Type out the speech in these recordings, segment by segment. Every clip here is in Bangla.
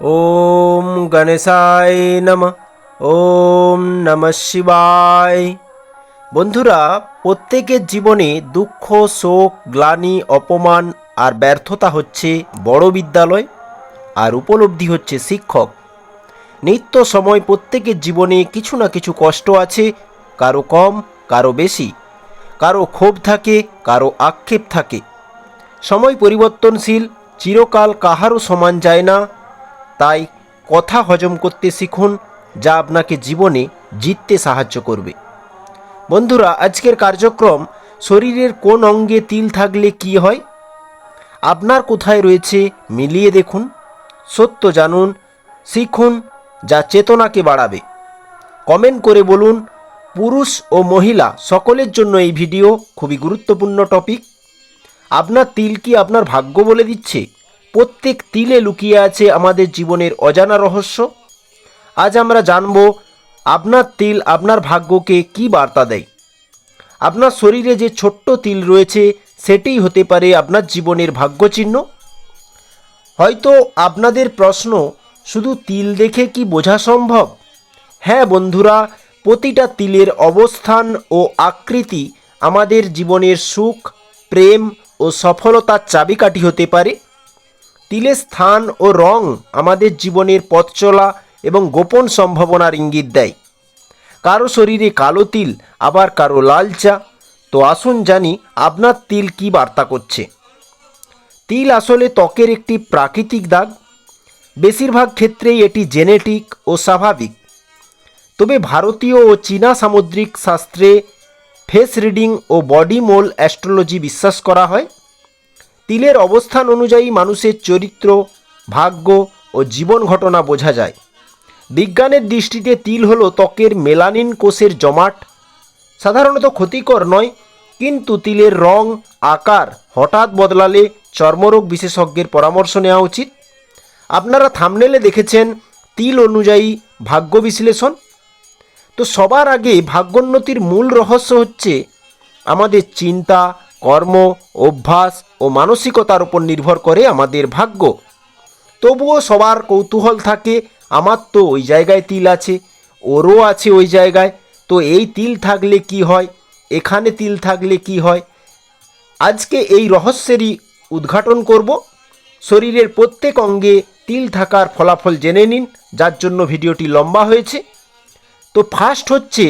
ওম গণেশায় নম, ওম নম বন্ধুরা, প্রত্যেকের জীবনে দুঃখ, শোক, গ্লানি, অপমান আর ব্যর্থতা হচ্ছে বড় বিদ্যালয় আর উপলব্ধি হচ্ছে শিক্ষক। নিত্য সময় প্রত্যেকের জীবনে কিছু না কিছু কষ্ট আছে, কারও কম, কারও বেশি। কারও ক্ষোভ থাকে, কারও আক্ষেপ থাকে। সময় পরিবর্তনশীল, চিরকাল কাহারও সমান যায় না তাই কথা হজম করতে শিখুন, যা আপনাকে জীবনে জিততে সাহায্য করবে। বন্ধুরা, আজকের কার্যক্রম, শরীরের কোন অঙ্গে তিল থাকলে কি হয়? আপনার কোথায় রয়েছে মিলিয়ে দেখুন। সত্য জানুন, শিখুন, যা চেতনাকে বাড়াবে। কমেন্ট করে বলুন, পুরুষ ও মহিলা সকলের জন্য এই ভিডিও খুবই গুরুত্বপূর্ণ টপিক। আপনার তিল কি আপনার ভাগ্য বলে দিচ্ছে? প্রত্যেক তিলে লুকিয়ে আছে আমাদের জীবনের অজানা রহস্য। আজ আমরা জানব, আপনার তিল আপনার ভাগ্যকে কি বার্তা দেয়? আপনার শরীরে যে ছোট্ট তিল রয়েছে, সেটিই হতে পারে আপনার জীবনের ভাগ্যচিহ্ন। হয়তো আপনাদের প্রশ্ন, শুধু তিল দেখে কি বোঝা সম্ভব? হ্যাঁ বন্ধুরা, প্রতিটা তিলের অবস্থান ও আকৃতি আমাদের জীবনের সুখ, প্রেম ও সফলতার চাবিকাঠি হতে পারে। তিলের স্থান ও রং আমাদের জীবনের পথ চলা এবং গোপন সম্ভাবনার ইঙ্গিত দেয়। কারও শরীরে কালো তিল, আবার কারও লালচা তো আসুন জানি আপনার তিল কি বার্তা করছে। তিল আসলে ত্বকের একটি প্রাকৃতিক দাগ। বেশিরভাগ ক্ষেত্রেই এটি জেনেটিক ও স্বাভাবিক। তবে ভারতীয় ও চীনা সামুদ্রিক শাস্ত্রে ফেস রিডিং ও বডি মোল অ্যাস্ট্রোলজি বিশ্বাস করা হয়। তিলের অবস্থান অনুযায়ী মানুষের চরিত্র, ভাগ্য ও জীবন ঘটনা বোঝা যায়। বিজ্ঞানের দৃষ্টিতে তিল হলো ত্বকের মেলানিন কোষের জমাট। সাধারণত ক্ষতিকর নয়, কিন্তু তিলের রং, আকার হঠাৎ বদলালে চর্মরোগ বিশেষজ্ঞের পরামর্শ নেওয়া উচিত। আপনারা থামনেলে দেখেছেন তিল অনুযায়ী ভাগ্য বিশ্লেষণ। তো সবার আগে ভাগ্যোন্নতির মূল রহস্য হচ্ছে আমাদের চিন্তা কর্ম, অভ্যাস ও মানসিকতার উপর নির্ভর করে আমাদের ভাগ্য। তবুও সবার কৌতূহল থাকে, আমার তো ওই জায়গায় তিল আছে, ওরও আছে ওই জায়গায়। তো এই তিল থাকলে কি হয়? এখানে তিল থাকলে কি হয়? আজকে এই রহস্যেরই উদ্ঘাটন করব। শরীরের প্রত্যেক অঙ্গে তিল থাকার ফলাফল জেনে নিন, যার জন্য ভিডিওটি লম্বা হয়েছে। তো ফার্স্ট হচ্ছে,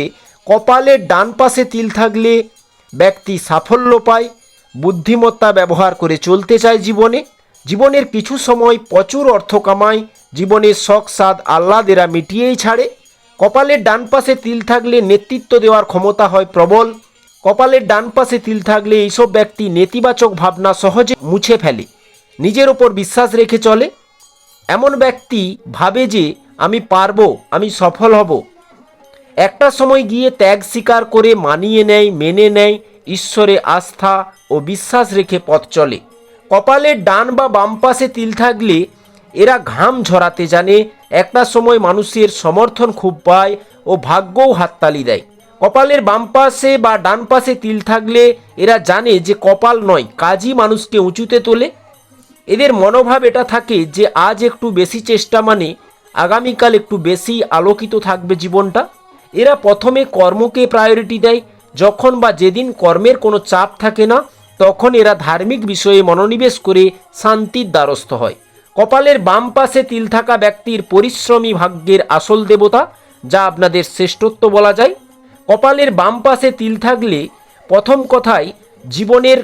কপালের ডান পাশে তিল থাকলে ব্যক্তি সাফল্য পায়, বুদ্ধিমত্তা ব্যবহার করে চলতে চায় জীবনে। জীবনের কিছু সময় প্রচুর অর্থ কামায়, জীবনের শখ, স্বাদ আহ্লাদেরা মিটিয়েই ছাড়ে। কপালের ডান পাশে তিল থাকলে নেতৃত্ব দেওয়ার ক্ষমতা হয় প্রবল। কপালের ডান পাশে তিল থাকলে এইসব ব্যক্তি নেতিবাচক ভাবনা সহজে মুছে ফেলে, নিজের ওপর বিশ্বাস রেখে চলে। এমন ব্যক্তি ভাবে যে, আমি পারব, আমি সফল হব। একটা সময় গিয়ে ত্যাগ স্বীকার করে মানিয়ে নেয়, মেনে নেয়, ঈশ্বরে আস্থা ও বিশ্বাস রেখে পথ চলে। কপালের ডান বা বাম পাশে তিল থাকলে এরা ঘাম ঝরাতে জানে, একটা সময় মানুষের সমর্থন খুব পায় ও ভাগ্যও হাততালি দেয়। কপালের বাম পাশে বা ডান পাশে তিল থাকলে এরা জানে যে কপাল নয়, কাজই মানুষকে উঁচুতে তোলে। এদের মনোভাব এটা থাকে যে আজ একটু বেশি চেষ্টা মানে আগামীকাল একটু বেশি আলোকিত থাকবে জীবনটা। এরা প্রথমে কর্মকে প্রায়োরিটি দেয়। যখন বা যেদিন কর্মের কোনো চাপ থাকে না, তখন এরা ধার্মিক বিষয়ে মনোনিবেশ করে শান্তির দ্বারস্থ হয়। কপালের বাম পাশে তিল থাকা ব্যক্তির পরিশ্রমী ভাগ্যের আসল দেবতা, যা আপনাদের শ্রেষ্ঠত্ব বলা যায়। কপালের বাম পাশে তিল থাকলে প্রথম কথায় জীবনের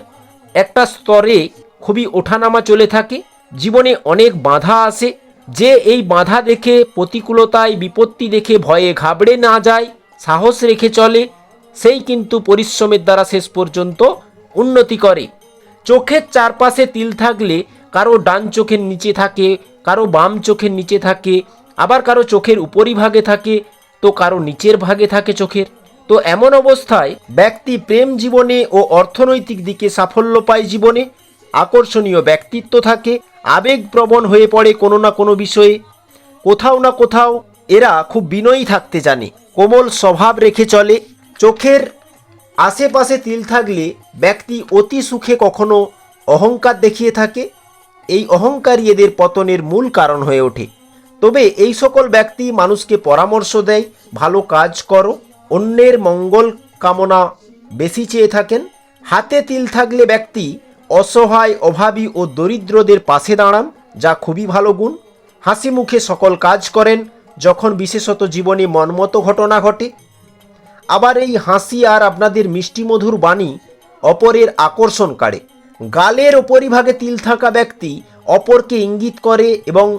একটা স্তরে খুবই ওঠানামা চলে থাকে। জীবনে অনেক বাধা আসে যে এই বাধা দেখে, প্রতিকূলতায়, বিপত্তি দেখে ভয়ে ঘাবড়ে না যায়, সাহস রেখে চলে, সেই কিন্তু পরিশ্রমের দ্বারা শেষ পর্যন্ত উন্নতি করে। চোখের চারপাশে তিল থাকলে কারও ডান চোখের নিচে থাকে, কারও বাম চোখের নিচে থাকে, আবার কারও চোখের উপরিভাগে থাকে, তো কারও নিচের ভাগে থাকে চোখের। তো এমন অবস্থায় ব্যক্তি প্রেম জীবনে ও অর্থনৈতিক দিকে সাফল্য পায় জীবনে, আকর্ষণীয় ব্যক্তিত্ব থাকে আবেগপ্রবণ হয়ে পড়ে কোনো না কোনো বিষয়ে। কোথাও না কোথাও এরা খুব বিনয়ী থাকতে জানে। কোমল স্বভাব রেখে চলে। চোখের আশেপাশে তিল থাকলে ব্যক্তি অতি সুখে কখনো অহংকার দেখিয়ে থাকে। এই অহংকারী এদের পতনের মূল কারণ হয়ে ওঠে। তবে এই সকল ব্যক্তি মানুষকে পরামর্শ দেয়, ভালো কাজ করো, অন্যের মঙ্গল কামনা বেশি চেয়ে থাকেন। হাতে তিল থাকলে ব্যক্তি অসহায়, অভাবী ও দরিদ্রদের পাশে দাঁড়ান, যা খুবই ভালো গুণ। হাসি মুখে সকল কাজ করেন, যখন বিশেষত জীবনে মনমতো ঘটনা ঘটে। আবার এই হাসি আর আপনাদের মিষ্টিমধুর বাণী অপরের আকর্ষণ কাড়ে গালের ওপরিভাগে তিল থাকা ব্যক্তি অপরকে ইঙ্গিত করে এবং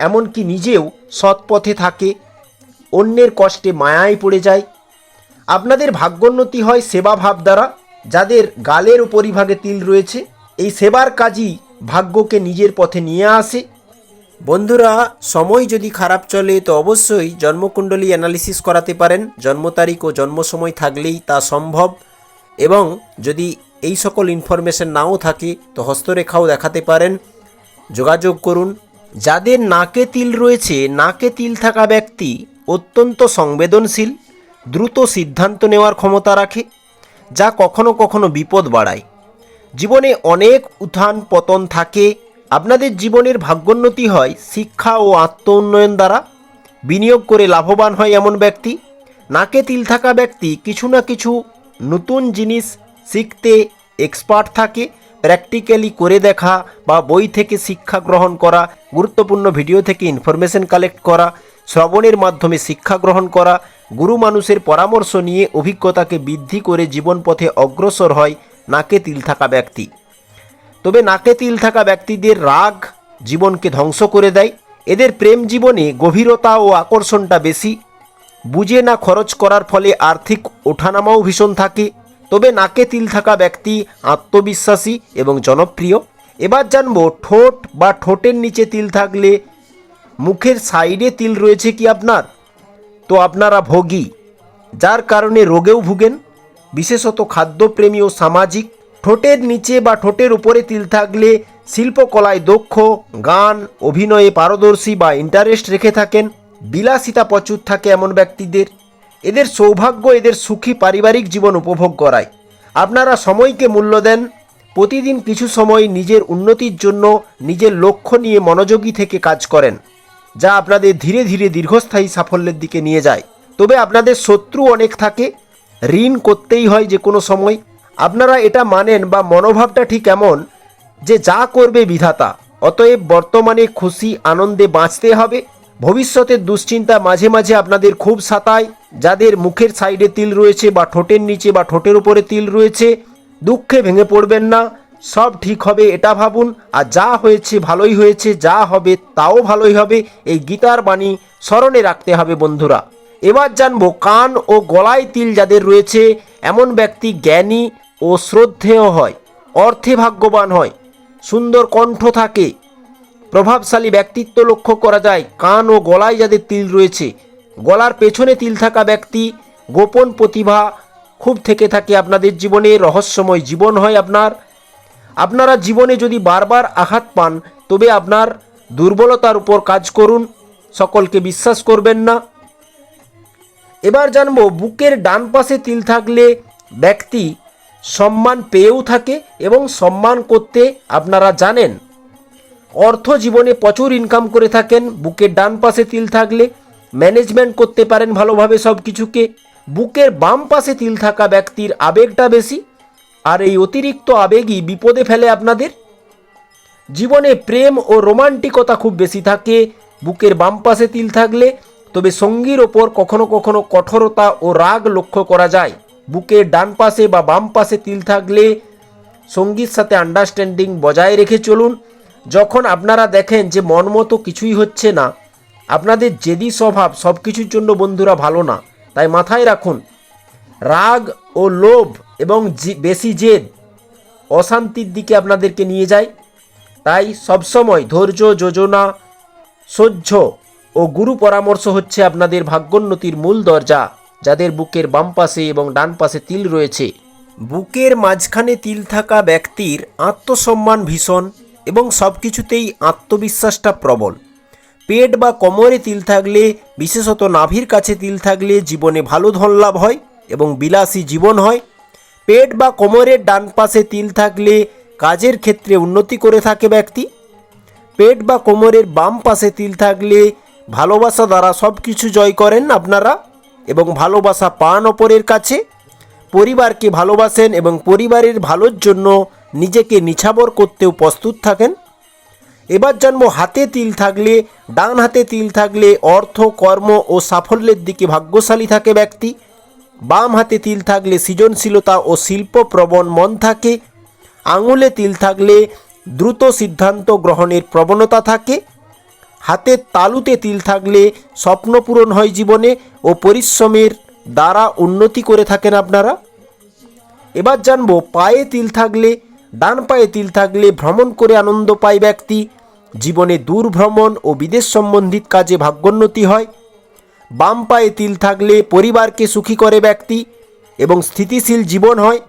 এমনকি নিজেও সৎ পথে থাকে, অন্যের কষ্টে মায়ায় পড়ে যায়। আপনাদের ভাগ্যোন্নতি হয় সেবা ভাব দ্বারা। যাদের গালের উপরিভাগে তিল রয়েছে, এই সেবার কাজই ভাগ্যকে নিজের পথে নিয়ে আসে। বন্ধুরা, সময় যদি খারাপ চলে, তো অবশ্যই জন্মকুণ্ডলী অ্যানালিসিস করাতে পারেন। জন্ম তারিখ ও জন্ম সময় থাকলেই তা সম্ভব। এবং যদি এই সকল ইনফরমেশন নাও থাকে, তো হস্তরেখাও দেখাতে পারেন। যোগাযোগ করুন। যাদের নাকে তিল রয়েছে, নাকে তিল থাকা ব্যক্তি অত্যন্ত সংবেদনশীল, দ্রুত সিদ্ধান্ত নেওয়ার ক্ষমতা রাখে। যা কখনো কখনো বিপদ বাড়ায়। জীবনে অনেক উত্থান পতন থাকে। আপনাদের জীবনের ভাগ্যোন্নতি হয় শিক্ষা ও আত্ম উন্নয়ন দ্বারা। বিনিয়োগ করে লাভবান হয় এমন ব্যক্তি। নাকে তিল থাকা ব্যক্তি কিছু না কিছু নতুন জিনিস শিখতে এক্সপার্ট থাকে। প্র্যাকটিক্যালি করে দেখা বা বই থেকে শিক্ষা গ্রহণ করা, গুরুত্বপূর্ণ ভিডিও থেকে ইনফরমেশন কালেক্ট করা শ্রবণের মাধ্যমে শিক্ষা গ্রহণ করা, গুরু মানুষের পরামর্শ নিয়ে অভিজ্ঞতাকে বৃদ্ধি করে জীবন পথে অগ্রসর হয় নাকে তিল থাকা ব্যক্তি। তবে নাকে তিল থাকা ব্যক্তিদের রাগ জীবনকে ধ্বংস করে দেয়। এদের প্রেম জীবনে গভীরতা ও আকর্ষণটা বেশি। বুঝে না খরচ করার ফলে আর্থিক ওঠানামাও ভীষণ থাকে। তবে নাকে তিল থাকা ব্যক্তি আত্মবিশ্বাসী এবং জনপ্রিয়। এবার জানব ঠোঁট বা ঠোঁটের নিচে তিল থাকলে মুখের সাইডে তিল রয়েছে কি আপনার? তো আপনারা ভোগী, যার কারণে রোগেও ভুগেন, বিশেষত খাদ্যপ্রেমী ও সামাজিক, ঠোঁটের নিচে বা ঠোঁটের উপরে তিল থাকলে শিল্পকলায় দক্ষ, গান, অভিনয়ে পারদর্শী বা ইন্টারেস্ট রেখে থাকেন, বিলাসিতা প্রচুর থাকে এমন ব্যক্তিদের। এদের সৌভাগ্য এদের সুখী পারিবারিক জীবন উপভোগ করায়। আপনারা সময়কে মূল্য দেন, প্রতিদিন কিছু সময় নিজের উন্নতির জন্য নিজের লক্ষ্য নিয়ে মনোযোগী থেকে কাজ করেন। যা আপনাদের ধীরে ধীরে দীর্ঘস্থায়ী সাফল্যের দিকে নিয়ে যায়। তবে আপনাদের শত্রু অনেক থাকে। ঋণ করতেই হয় যে কোনো সময়। আপনারা এটা মানেন বা মনোভাবটা ঠিক এমন যে যা করবে বিধাতা। অতএব বর্তমানে খুশি, আনন্দে বাঁচতে হবে। ভবিষ্যতের দুশ্চিন্তা মাঝে মাঝে আপনাদের খুব সাতায়। যাদের মুখের সাইডে তিল রয়েছে বা ঠোঁটের নিচে বা ঠোঁটের উপরে তিল রয়েছে, দুঃখে ভেঙে পড়বেন না। সব ঠিক হবে, এটা ভাবুন। আর যা হয়েছে ভালোই হয়েছে, যা হবে তাও ভালোই হবে। এই গীতার বাণী স্মরণে রাখতে হবে বন্ধুরা। এবার জানব, কান ও গলায় তিল যাদের রয়েছে, এমন ব্যক্তি জ্ঞানী ও শ্রদ্ধেয় হয়, অর্থে ভাগ্যবান হয়, সুন্দর কণ্ঠ থাকে, প্রভাবশালী ব্যক্তিত্ব লক্ষ্য করা যায়, কান ও গলায় যাদের তিল রয়েছে। গলার পেছনে তিল থাকা ব্যক্তি, গোপন প্রতিভা খুব থেকে থাকে আপনাদের জীবনে, রহস্যময় জীবন হয় আপনার। আপনারা জীবনে যদি বারবার আঘাত পান, তবে আপনার দুর্বলতার উপর কাজ করুন। সকলকে বিশ্বাস করবেন না। এবার জানব, বুকের ডান পাশে তিল থাকলে ব্যক্তি সম্মান পেয়েও থাকে এবং সম্মান করতে আপনারা জানেন। অর্থ জীবনে প্রচুর ইনকাম করে থাকেন, বুকের ডান পাশে তিল থাকলে ম্যানেজমেন্ট করতে পারেন ভালোভাবে সব কিছুকে বুকের বাম পাশে তিল থাকা ব্যক্তির আবেগটা বেশি আর এই অতিরিক্ত আবেগই বিপদে ফেলে আপনাদের? জীবনে প্রেম ও রোমান্টিকতা খুব বেশি থাকে, বুকের বাম পাশে তিল থাকলে, তবে সঙ্গীর ওপর কখনো কখনো কঠোরতা ও রাগ লক্ষ্য করা যায়। বুকের ডান পাশে বা বাম পাশে তিল থাকলে সঙ্গীর সাথে আন্ডারস্ট্যান্ডিং বজায় রেখে চলুন। যখন আপনারা দেখেন যে মন মতো কিছুই হচ্ছে না, আপনাদের জেদি স্বভাব সব কিছুর জন্য বন্ধুরা ভালো না, তাই মাথায় রাখুন, রাগ ও লোভ এবং বেশি জেদ, অশান্তির দিকে আপনাদেরকে নিয়ে যায় তাই সবসময় ধৈর্য, যোজনা, সহ্য ও গুরু পরামর্শ হচ্ছে আপনাদের ভাগ্যোন্নতির মূল দরজা, যাদের বুকের বাম পাশে এবং ডান পাশে তিল রয়েছে। বুকের মাঝখানে তিল থাকা ব্যক্তির আত্মসম্মান ভীষণ এবং সব কিছুতেই আত্মবিশ্বাসটা প্রবল। পেট বা কোমরে তিল থাকলে, বিশেষত নাভির কাছে তিল থাকলে জীবনে ভালো ধন লাভ হয় এবং বিলাসী জীবন হয়। পেট বা কোমরের ডান পাশে তিল থাকলে কাজের ক্ষেত্রে উন্নতি করে থাকে ব্যক্তি। পেট বা কোমরের বাম পাশে তিল থাকলে ভালোবাসা দ্বারা সব কিছু জয় করেন আপনারা এবং ভালোবাসা পান অপরের কাছে। পরিবারকে ভালোবাসেন এবং পরিবারের ভালোর জন্য নিজেকে নিছাবর করতেও প্রস্তুত থাকেন। এবার জন্ম হাতে তিল থাকলে, ডান হাতে তিল থাকলে অর্থ, কর্ম ও সাফল্যের দিকে ভাগ্যশালী থাকে ব্যক্তি। বাম হাতে তিল থাকলে সৃজনশীলতা ও শিল্পপ্রবণ মন থাকে, আঙুলে তিল থাকলে দ্রুত সিদ্ধান্ত গ্রহণের প্রবণতা থাকে হাতের তালুতে তিল থাকলে স্বপ্ন পূরণ হয় জীবনে ও পরিশ্রমের দ্বারা উন্নতি করে থাকেন আপনারা। এবার জানব, পায়ে তিল থাকলে, ডান পায়ে তিল থাকলে ভ্রমণ করে আনন্দ পায় ব্যক্তি, জীবনে দূর ভ্রমণ ও বিদেশ সম্বন্ধিত কাজে ভাগ্যোন্নতি হয়। বাম পায়ে তিল থাকলে পরিবারকে সুখী করে ব্যক্তি এবং স্থিতিশীল জীবন হয়।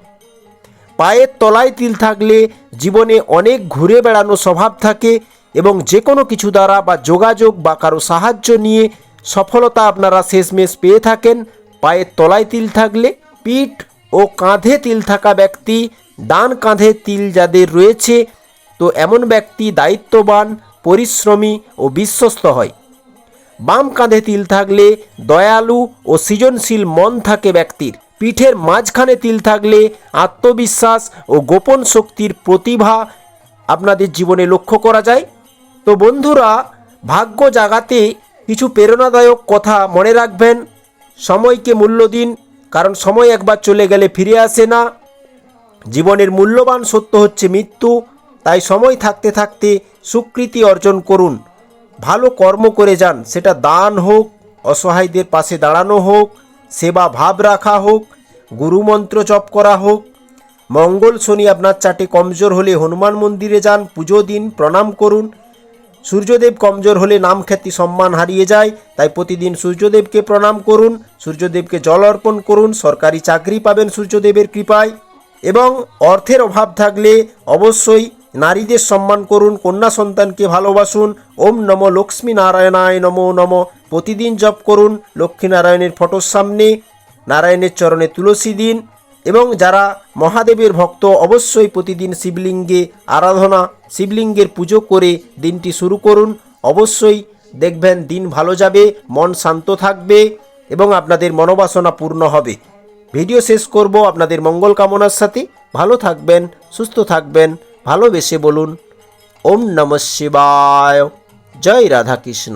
পায়ের তলায় তিল থাকলে জীবনে অনেক ঘুরে বেড়ানো স্বভাব থাকে এবং যে কোনো কিছু দ্বারা বা যোগাযোগ বা কারও সাহায্য নিয়ে সফলতা আপনারা শেষমেশ পেয়ে থাকেন। পায়ের তলায় তিল থাকলে পিঠ ও কাঁধে তিল থাকা ব্যক্তি, ডান কাঁধে তিল যাদের রয়েছে, তো এমন ব্যক্তি দায়িত্ববান, পরিশ্রমী ও বিশ্বস্ত হয়। বাম কাঁধে তিল থাকলে দয়ালু ও সৃজনশীল মন থাকে ব্যক্তির। পিঠের মাঝখানে তিল থাকলে আত্মবিশ্বাস ও গোপন শক্তির প্রতিভা আপনাদের জীবনে লক্ষ্য করা যায়। তো বন্ধুরা, ভাগ্য জাগাতে কিছু প্রেরণাদায়ক কথা মনে রাখবেন। সময়কে মূল্য দিন, কারণ সময় একবার চলে গেলে ফিরে আসে না। জীবনের মূল্যবান সত্য হচ্ছে মৃত্যু, তাই সময় থাকতে থাকতে স্বীকৃতি অর্জন করুন। ভালো কর্ম করে যান, সেটা দান হোক, অসহায়দের পাশে দাঁড়ানো হোক, সেবা ভাব রাখা হোক, গুরুমন্ত্র জপ করা হোক। মঙ্গল শনি আপনার চাটে কমজোর হলে হনুমান মন্দিরে যান, পুজো দিন, প্রণাম করুন। সূর্যদেব কমজোর হলে নাম খ্যাতি সম্মান হারিয়ে যায়, তাই প্রতিদিন সূর্যদেবকে প্রণাম করুন, সূর্যদেবকে জল অর্পণ করুন, সরকারি চাকরি পাবেন সূর্যদেবের কৃপায়। এবং অর্থের অভাব থাকলে অবশ্যই নারীদের সম্মান করুন, কন্যা সন্তানকে ভালোবাসুন। ওম নম লক্ষ্মী নারায়ণায় নমো নম। প্রতিদিন জপ করুন লক্ষ্মীনারায়ণের ফটোর সামনে। নারায়ণের চরণে তুলসী দিন। এবং যারা মহাদেবের ভক্ত, অবশ্যই প্রতিদিন শিবলিঙ্গে আরাধনা, শিবলিঙ্গের পুজো করে দিনটি শুরু করুন। অবশ্যই দেখবেন দিন ভালো যাবে, মন শান্ত থাকবে এবং আপনাদের মনোবাসনা পূর্ণ হবে। ভিডিও শেষ করব, আপনাদের মঙ্গল কামনার সাথে। ভালো থাকবেন, সুস্থ থাকবেন। ভালোবেসে বলুন ওম নম শিবায়। জয় রাধাকৃষ্ণ।